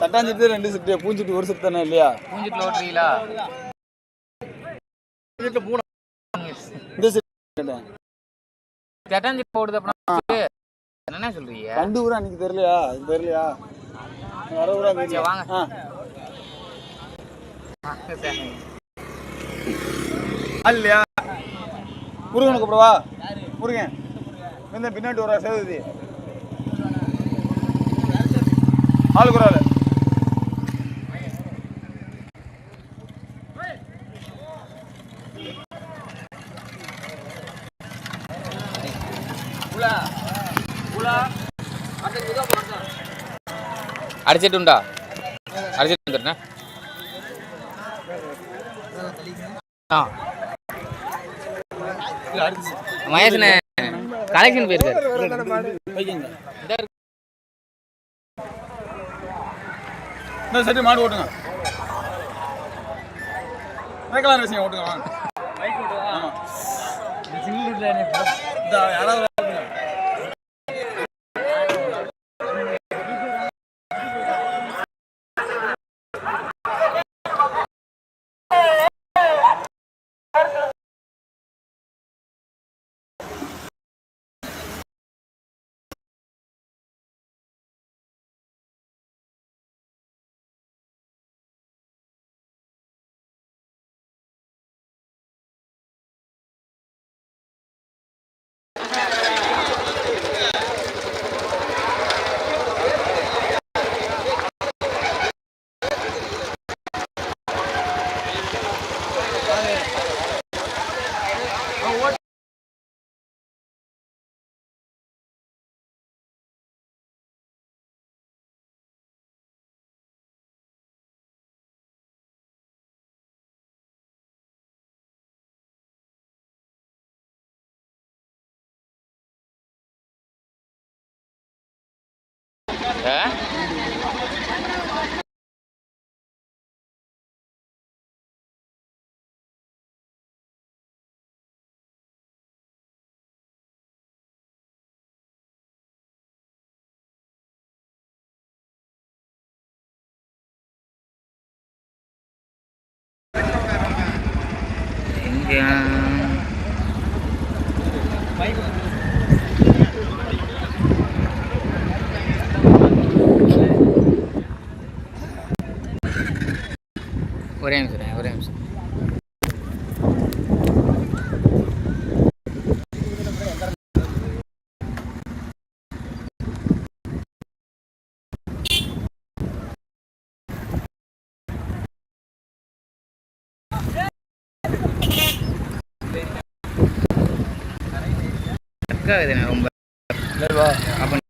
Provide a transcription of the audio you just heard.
தட்டாஞ்சிட்டு ரெண்டு செட்டு பூஞ்சிட்டு ஒரு செட்டு தானே இல்லையா? பூஞ்சிட்டு லோட்டரியிலா? இந்த செட்டு தட்டாஞ்சி போடுது அப்புறம் என்ன சொல்றீங்க? கண்டு கூட அன்னைக்கு தெரியலையா? தெரியலையா? வர சரி, தெரியல வாங்க. இல்லையா முருகனை கூப்பிடவா முருகன். பின்னாடி ஒரு ஆளு. அடிச்சிட்டு உண்டா? அடிச்சிட்டு வந்துடுறேன். ஆ. மகேஷனே கலெக்ஷன் போயிருக்காரு. செட்டு மாடு ஓட்டுங்க. ஓட்டுங்க வாங்க. ஆமா. இந்த யாராவது Hả? Những cái... ஒரே நிமிஷம் ஒரே நிமிஷம். ரொம்ப அப்போ